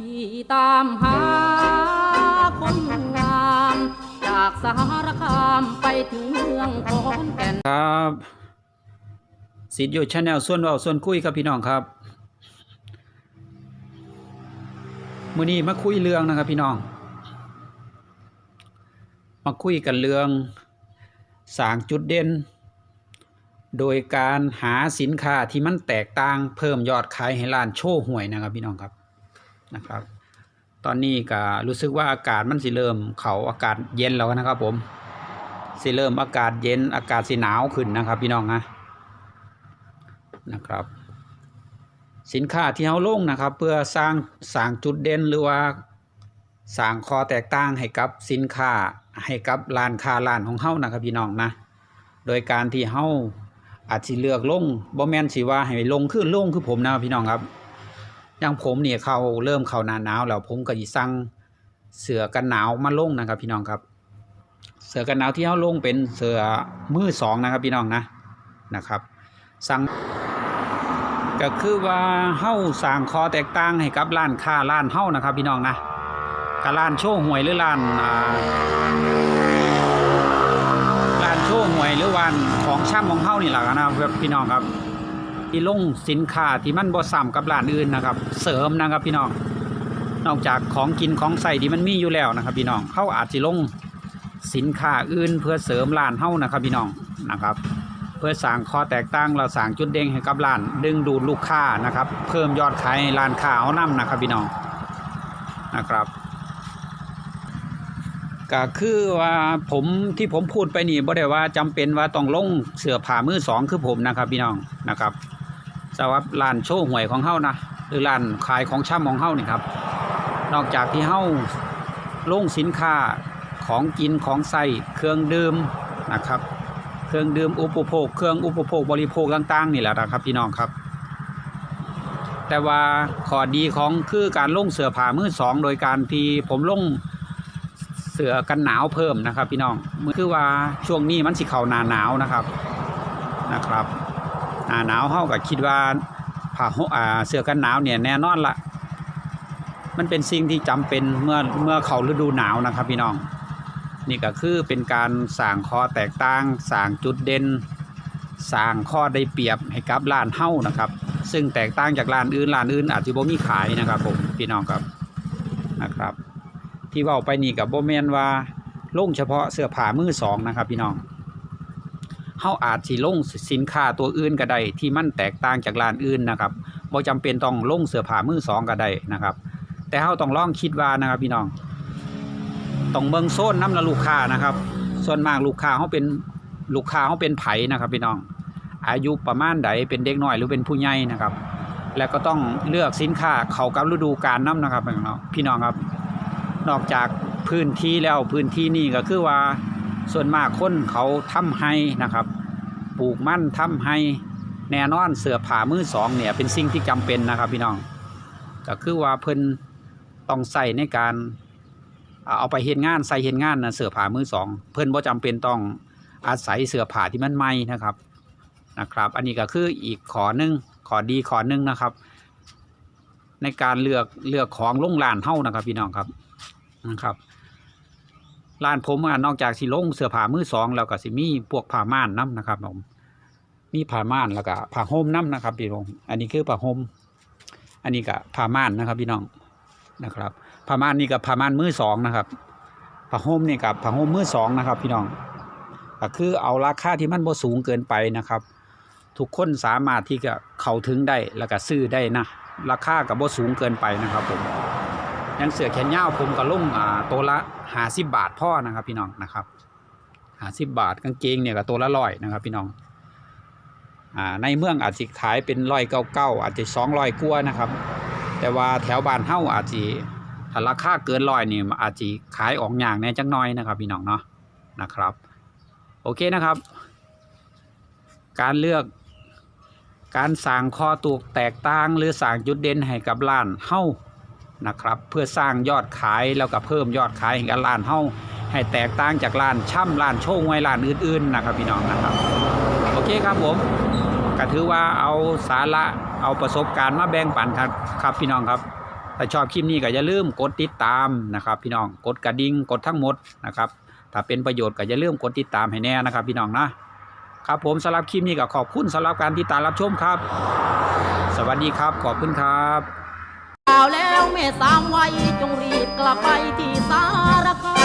ที่ตามหาคนงามจากสารคามไปถึงเมืองขอนแก่นครับสิทธิ์อยู่ชาแนลส่วนเว้าส่วนคุยครับพี่น้องครับมื้อนี้มาคุยเรื่องนะครับพี่น้อง มาคุยกันเรื่องสร้างจุดเด่น โดยการหาสินค้าที่มันแตกต่างเพิ่มยอดขายให้ร้านโชว์หวยนะครับพี่น้องครับ นะครับ ตอนนี้ก็รู้สึกว่าอากาศมันสิเริ่ม เขาอากาศเย็นแล้วนะครับ ผมสิเริ่มอากาศเย็นอากาศสิหนาวขึ้นนะครับ พี่น้องนะนะครับ สินค้าที่เขาลงนะครับ เพื่อสร้างสร้างจุดเด่นหรือว่าสร้างคอแตกต่างให้กับสินค้าให้กับร้านค้าร้านของเฮานะครับ พี่น้องนะโดยการที่เฮาอาจสิเลือกลงบ่แม่นสิว่าให้ลงขึ้นลงคือผมนะพี่น้องครับ อย่างผมเนี่ยเขาเริ่มเขาหน้าหนาวแล้วผมก็สิสั่งเสือกันหนาวมาลงนะครับ พี่น้องครับ เสือกันหนาวที่เขาลงเป็นเสือมือสองนะครับ พี่น้องนะนะครับสั่งก็คือว่าเฮ้าสั่งคอแตกต่างให้กับร้านค้าร้านเฮ้านะครับ พี่น้องนะกับร้านโชว์หวยหรือร้านร้านโชว์หวยหรือวันของช่ำของเฮ้านี่แหละนะครับพี่น้องครับ ที่ลงสินค้าที่มันบ่ซ้ำกับร้านอื่นนะครับ เสริมนะครับพี่น้อง นอกจากของกินของใส่ที่มันมีอยู่แล้วนะครับ พี่น้องเขาอาจจะลงสินค้าอื่นเพื่อเสริมร้านเฮ้านะครับพี่น้องนะครับ เพื่อสร้างข้อแตกต่างเราสร้างจุดเด่นให้กับร้าน ดึงดูดลูกค้านะครับ เพิ่มยอดขายให้ร้านค้าเอานํนะครับพี่น้องนะครับก็คือว่าผมที่ผมพูดไปนี่บ่ได้ว่าจำเป็นว่าต้องลงเสื้อผ้ามือสองคือผมนะครับพี่น้องนะครับ สำหรับร้านโชว์หวยของเฮานะหรือร้านขายของช่ำของเฮานี่ครับ นอกจากที่เฮาลงสินค้าของกินของใส่เครื่องดื่มนะครับ เครื่องดื่มอุปโภค เครื่องอุปโภคบริโภคต่างๆนี่แหละนะครับพี่น้องครับ แต่ว่าข้อดีของคือการลงเสือผ่ามือสองโดยการที่ผมลงเสือกันหนาวเพิ่มนะครับ พี่น้องคือว่าช่วงนี้มันสิเข้าหนาหนาวนะครับนะครับ หนาหนาวเฮาก็คิดว่าผ้าห่อ่าเสื้อกันหนาวเนี่ยแน่นอนละมันเป็นสิ่งที่จำเป็นเมื่อเมื่อเข้าฤดูหนาวนะครับพี่น้อง นี่ก็คือเป็นการสร้างข้อแตกต่างสร้างจุดเด่นสร้างข้อได้เปรียบให้กับร้านเฮ้านะครับ ซึ่งแตกต่างจากร้านอื่นร้านอื่นอาจจะบ่มีขายนะครับผมพี่น้องครับนะครับ ที่เว่าไปนี่กับโบแมนว่าลงเฉพาะเสื้อผ้ามือสองนะครับพี่น้อง เฮาอาจสิลงสินค้าตัวอื่นก็ได้ที่มันแตกต่างจากร้านอื่นนะครับบ่จำเป็นต้องลงเสื้อผ้ามือสองก็ได้นะครับ แต่เฮาต้องลองคิดว่านะครับพี่น้องต้องเบิ่งโซนน้ำละลูกค้านะครับ ส่วนมากลูกค้าเขาเป็นลูกค้าเขาเป็นไผ่นะครับพี่น้อง อายุประมาณใดเป็นเด็กน้อยหรือเป็นผู้ใหญ่นะครับ แล้วก็ต้องเลือกสินค้าเข้ากับฤดูกาลน้ำนะครับพี่น้องพี่น้องครับ นอกจากพื้นที่แล้วพื้นที่นี่ก็คือว่า ส่วนมากคนเขาทำให้นะครับ ปลูกมันทำให้แน่นอนเสือผ่ามือสองเนี่ยเป็นสิ่งที่จำเป็นนะครับพี่น้อง ก็คือว่าเพิ่นต้องใส่ในการเอาไปเห็นงานใส่เห็นงานนะเสือผ้ามือสองเพิ่นบ่จำเป็นต้องอาศัยเสือผ้าที่มันใหมนะครับนะครับ อันนี้ก็คืออีกขอหนึ่งขอดีขอหนึ่งนะครับ ในการเลือกเลือกของลงร้านเฮ้านะครับพี่น้องครับนะครับ ร้านผมอะนอกจากสิลงเสื้อผ้ามือสองแล้วก็สิมีพวกผ้าม่านน้ำนะครับผมมีผ้าม่านแล้วก็ผ้าห่มน้ำนะครับพี่น้องอันนี้คือผ้าห่มอันนี้ก็ผ้าม่านนะครับพี่น้องนะครับผ้าม่านนี่กับผ้าม่านมือสองนะครับผ้าห่มนี่กับผ้าห่มมือสองนะครับ พี่น้องก็คือเอาราคาที่มันบ่สูงเกินไปนะครับ ทุกคนสามารถที่จะเข้าถึงได้แล้วก็ซื้อได้นะราคากับบ่สูงเกินไปนะครับผม ยังเสือแขนยาวผมก็ลงอ่าตัวละหาสิบบาทพ่อนะครับ พี่น้องนะครับหาสิบบาทกางเกงเนี่ยก็ตัวละร้อยนะครับ พี่น้องอ่าในเมืองอาจจะขายเป็นร้อยเก้าเก้าอาจจะสองร้อยกว่านะครับ แต่ว่าแถวบ้านเฮาอาจจะถ้าราคาเกินร้อยนี่อาจจะขายออกอย่างแน่จังน้อยนะครับ พี่น้องเนาะนะครับ โอเคนะครับ การเลือกการสร้างข้อตูกแตกต่างหรือสร้างจุดเด่นให้กับร้านเฮ้า นะครับ เพื่อสร้างยอดขายแล้วก็เพิ่มยอดขายให้กับร้านเฮาให้แตกต่างจากร้านช่ำร้านโชว์วยร้านอื่นๆนะครับพี่น้องนะครับ โอเคครับผมก็ถือว่าเอาสาระเอาประสบการณ์มาแบ่งปันครับครับพี่น้องครับถ้าชอบคลิปนี้ก็อย่าลืมกดติดตามนะครับ พี่น้องกดกระดิ่งกดทั้งหมดนะครับถ้าเป็นประโยชน์ก็อย่าลืมกดติดตามให้แน่นะครับ พี่น้องนะครับผมสำหรับคลิปนี้ก็ขอบคุณสำหรับการติดตามรับชมครับ สวัสดีครับขอบคุณครับ ม่สามไวัจงรีบกลับไปที่สารคา